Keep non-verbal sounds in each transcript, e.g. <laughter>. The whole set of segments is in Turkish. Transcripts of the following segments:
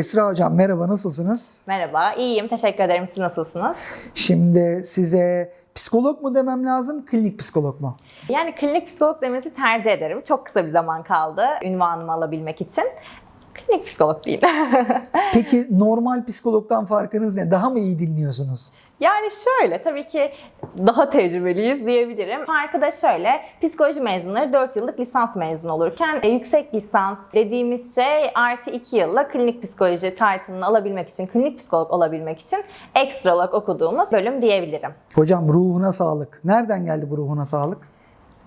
Esra Hocam merhaba nasılsınız? Merhaba, iyiyim. Teşekkür ederim. Siz nasılsınız? Şimdi size psikolog mu demem lazım, klinik psikolog mu? Yani klinik psikolog demesi tercih ederim. Çok kısa bir zaman kaldı ünvanımı alabilmek için. Klinik psikolog değil. <laughs> Peki normal psikologdan farkınız ne? Daha mı iyi dinliyorsunuz? yani şöyle tabii ki daha tecrübeliyiz diyebilirim. Farkı da şöyle. Psikoloji mezunları 4 yıllık lisans mezunu olurken e, yüksek lisans dediğimiz şey artı 2 yılla klinik psikoloji title'ını alabilmek için, klinik psikolog olabilmek için ekstra olarak okuduğumuz bölüm diyebilirim. Hocam ruhuna sağlık. Nereden geldi bu ruhuna sağlık?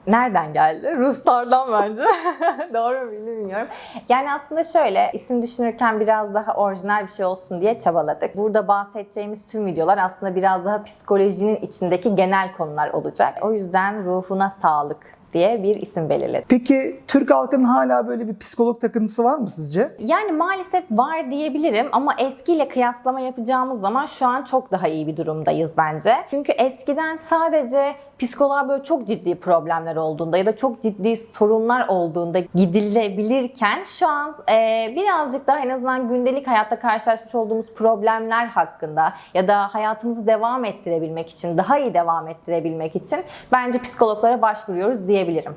Nereden geldi? Ruslardan bence. <laughs> Doğru mu bilmiyorum. Yani aslında şöyle isim düşünürken biraz daha orijinal bir şey olsun diye çabaladık. Burada bahsedeceğimiz tüm videolar aslında biraz daha psikolojinin içindeki genel konular olacak. O yüzden ruhuna sağlık diye bir isim belirledik. Peki Türk halkının hala böyle bir psikolog takıntısı var mı sizce? Yani maalesef var diyebilirim ama eskiyle kıyaslama yapacağımız zaman şu an çok daha iyi bir durumdayız bence. Çünkü eskiden sadece psikoloğa böyle çok ciddi problemler olduğunda ya da çok ciddi sorunlar olduğunda gidilebilirken şu an e, birazcık daha en azından gündelik hayatta karşılaşmış olduğumuz problemler hakkında ya da hayatımızı devam ettirebilmek için, daha iyi devam ettirebilmek için bence psikologlara başvuruyoruz diyebilirim.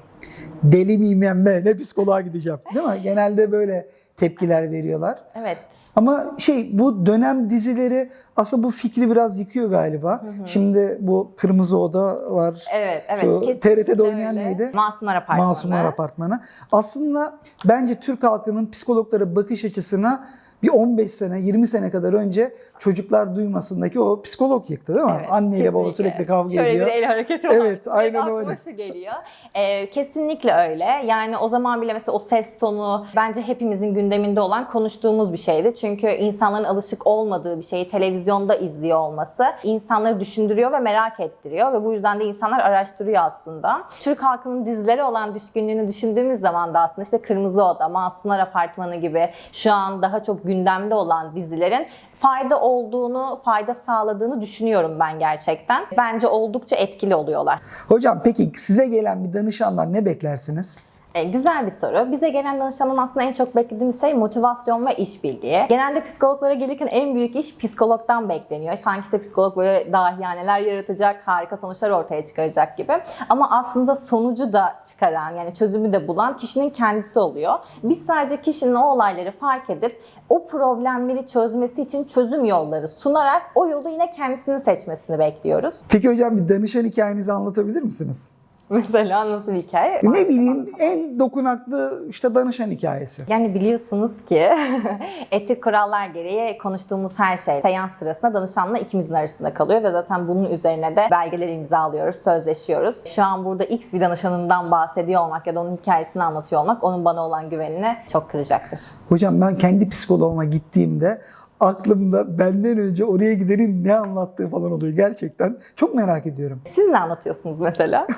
Deli miyim ben be? Ne psikoloğa gideceğim? Değil mi? Genelde böyle tepkiler veriyorlar. Evet. Ama şey bu dönem dizileri aslında bu fikri biraz yıkıyor galiba. Şimdi bu Kırmızı Oda var. Evet, evet. Şu TRT'de oynayan öyle. neydi? Masumlar Apartmanı. Masumlar Apartmanı. Aslında bence Türk halkının psikologlara bakış açısına bir 15 sene, 20 sene kadar önce çocuklar duymasındaki o psikolog yıktı değil mi? Evet, Anne ile baba sürekli kavga Şöyle ediyor. bir el hareketi var. Evet, aynen öyle. şu geliyor. Ee, kesinlikle öyle. Yani o zaman bile mesela o ses tonu bence hepimizin gündeminde olan konuştuğumuz bir şeydi. Çünkü insanların alışık olmadığı bir şeyi televizyonda izliyor olması insanları düşündürüyor ve merak ettiriyor ve bu yüzden de insanlar araştırıyor aslında. Türk halkının dizilere olan düşkünlüğünü düşündüğümüz zaman da aslında işte Kırmızı Oda, Masumlar Apartmanı gibi şu an daha çok gündemde olan dizilerin fayda olduğunu, fayda sağladığını düşünüyorum ben gerçekten. Bence oldukça etkili oluyorlar. Hocam peki size gelen bir danışandan ne beklersiniz? E, güzel bir soru. Bize gelen danışanın aslında en çok beklediğimiz şey motivasyon ve işbirliği. Genelde psikologlara gelirken en büyük iş psikologdan bekleniyor. Sanki işte psikolog böyle dahiyaneler yaratacak, harika sonuçlar ortaya çıkaracak gibi. Ama aslında sonucu da çıkaran, yani çözümü de bulan kişinin kendisi oluyor. Biz sadece kişinin o olayları fark edip o problemleri çözmesi için çözüm yolları sunarak o yolu yine kendisinin seçmesini bekliyoruz. Peki hocam bir danışan hikayenizi anlatabilir misiniz? <laughs> Mesela nasıl bir hikaye? Ne bileyim en dokunaklı işte danışan hikayesi. Yani biliyorsunuz ki <laughs> etik kurallar gereği konuştuğumuz her şey seans sırasında danışanla ikimizin arasında kalıyor ve zaten bunun üzerine de belgeleri imzalıyoruz, sözleşiyoruz. Şu an burada X bir danışanından bahsediyor olmak ya da onun hikayesini anlatıyor olmak onun bana olan güvenini çok kıracaktır. Hocam ben kendi psikoloğuma gittiğimde aklımda benden önce oraya gidenin ne anlattığı falan oluyor gerçekten. Çok merak ediyorum. Siz ne anlatıyorsunuz mesela? <laughs>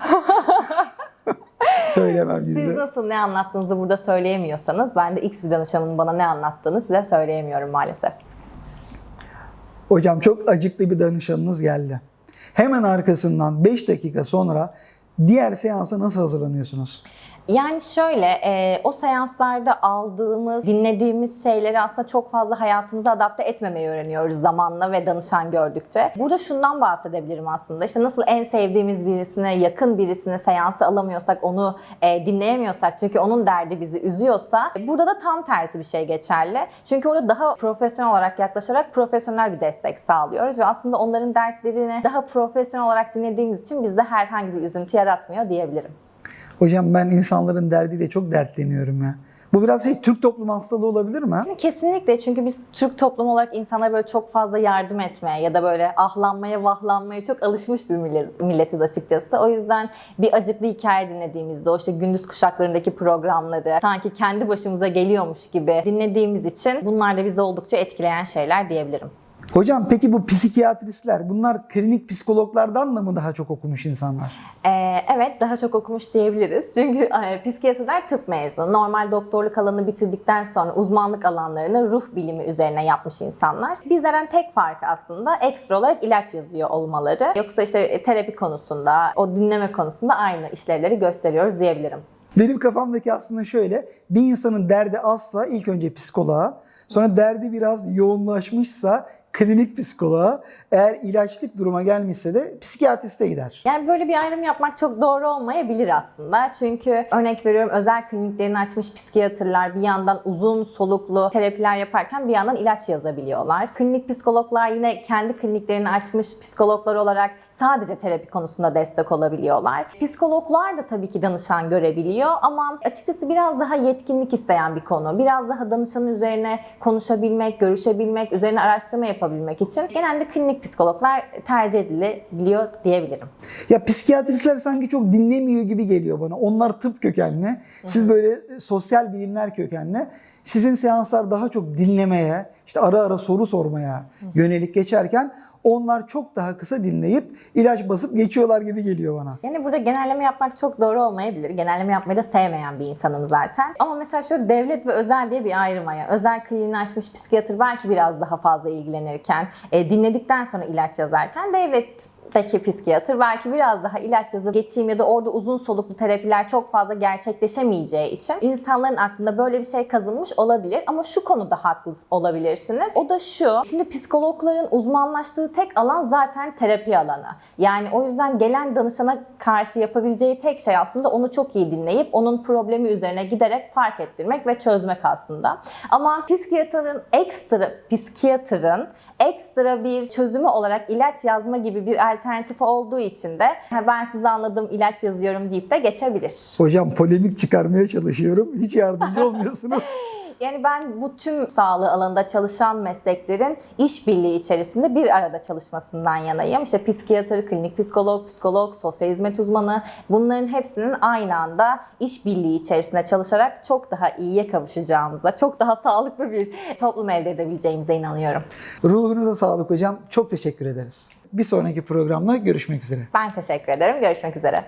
Söylemem Siz bizde. nasıl ne anlattığınızı burada söyleyemiyorsanız ben de X bir danışanın bana ne anlattığını size söyleyemiyorum maalesef. Hocam çok acıklı bir danışanınız geldi. Hemen arkasından 5 dakika sonra diğer seansa nasıl hazırlanıyorsunuz? Yani şöyle, e, o seanslarda aldığımız, dinlediğimiz şeyleri aslında çok fazla hayatımıza adapte etmemeyi öğreniyoruz zamanla ve danışan gördükçe. Burada şundan bahsedebilirim aslında. İşte nasıl en sevdiğimiz birisine, yakın birisine seansı alamıyorsak, onu e, dinleyemiyorsak çünkü onun derdi bizi üzüyorsa, e, burada da tam tersi bir şey geçerli. Çünkü orada daha profesyonel olarak yaklaşarak profesyonel bir destek sağlıyoruz ve aslında onların dertlerini daha profesyonel olarak dinlediğimiz için bizde herhangi bir üzüntü yaratmıyor diyebilirim. Hocam ben insanların derdiyle çok dertleniyorum ya. Bu biraz şey Türk toplumu hastalığı olabilir mi? Kesinlikle çünkü biz Türk toplumu olarak insanlara böyle çok fazla yardım etmeye ya da böyle ahlanmaya vahlanmaya çok alışmış bir millet, milletiz açıkçası. O yüzden bir acıklı hikaye dinlediğimizde o işte gündüz kuşaklarındaki programları sanki kendi başımıza geliyormuş gibi dinlediğimiz için bunlar da bizi oldukça etkileyen şeyler diyebilirim. Hocam peki bu psikiyatristler bunlar klinik psikologlardan da mı daha çok okumuş insanlar? Ee, evet daha çok okumuş diyebiliriz. Çünkü e, psikiyatristler tıp mezunu. Normal doktorluk alanını bitirdikten sonra uzmanlık alanlarını ruh bilimi üzerine yapmış insanlar. Bizlerden tek farkı aslında ekstra olarak ilaç yazıyor olmaları. Yoksa işte e, terapi konusunda, o dinleme konusunda aynı işlevleri gösteriyoruz diyebilirim. Benim kafamdaki aslında şöyle. Bir insanın derdi azsa ilk önce psikoloğa, sonra derdi biraz yoğunlaşmışsa klinik psikoloğa, eğer ilaçlık duruma gelmişse de psikiyatriste gider. Yani böyle bir ayrım yapmak çok doğru olmayabilir aslında. Çünkü örnek veriyorum özel kliniklerini açmış psikiyatrlar bir yandan uzun soluklu terapiler yaparken bir yandan ilaç yazabiliyorlar. Klinik psikologlar yine kendi kliniklerini açmış psikologlar olarak sadece terapi konusunda destek olabiliyorlar. Psikologlar da tabii ki danışan görebiliyor ama açıkçası biraz daha yetkinlik isteyen bir konu. Biraz daha danışanın üzerine konuşabilmek, görüşebilmek, üzerine araştırma yapabilmek için genelde klinik psikologlar tercih edilebiliyor diyebilirim. Ya psikiyatristler sanki çok dinlemiyor gibi geliyor bana. Onlar tıp kökenli, siz böyle e, sosyal bilimler kökenli. Sizin seanslar daha çok dinlemeye, işte ara ara soru sormaya yönelik geçerken onlar çok daha kısa dinleyip ilaç basıp geçiyorlar gibi geliyor bana. Yani burada genelleme yapmak çok doğru olmayabilir. Genelleme yapmayı da sevmeyen bir insanım zaten. Ama mesela şu devlet ve özel diye bir ayrım var. Yani özel kliniğini açmış psikiyatr belki biraz daha fazla ilgilenirken, e, dinledikten sonra ilaç yazarken devlet Deki psikiyatr belki biraz daha ilaç yazıp geçeyim ya da orada uzun soluklu terapiler çok fazla gerçekleşemeyeceği için insanların aklında böyle bir şey kazınmış olabilir ama şu konuda haklı olabilirsiniz. O da şu. Şimdi psikologların uzmanlaştığı tek alan zaten terapi alanı. Yani o yüzden gelen danışana karşı yapabileceği tek şey aslında onu çok iyi dinleyip onun problemi üzerine giderek fark ettirmek ve çözmek aslında. Ama psikiyatrın ekstra psikiyatrın ekstra bir çözümü olarak ilaç yazma gibi bir alternatif olduğu için de "Ha, ben size anladım ilaç yazıyorum deyip de geçebilir. Hocam polemik çıkarmaya çalışıyorum. Hiç yardımcı <laughs> olmuyorsunuz. Yani ben bu tüm sağlığı alanında çalışan mesleklerin işbirliği içerisinde bir arada çalışmasından yanayım. İşte psikiyatr, klinik psikolog, psikolog, sosyal hizmet uzmanı bunların hepsinin aynı anda işbirliği içerisinde çalışarak çok daha iyiye kavuşacağımıza, çok daha sağlıklı bir toplum elde edebileceğimize inanıyorum. Ruhunuza sağlık hocam. Çok teşekkür ederiz. Bir sonraki programda görüşmek üzere. Ben teşekkür ederim. Görüşmek üzere.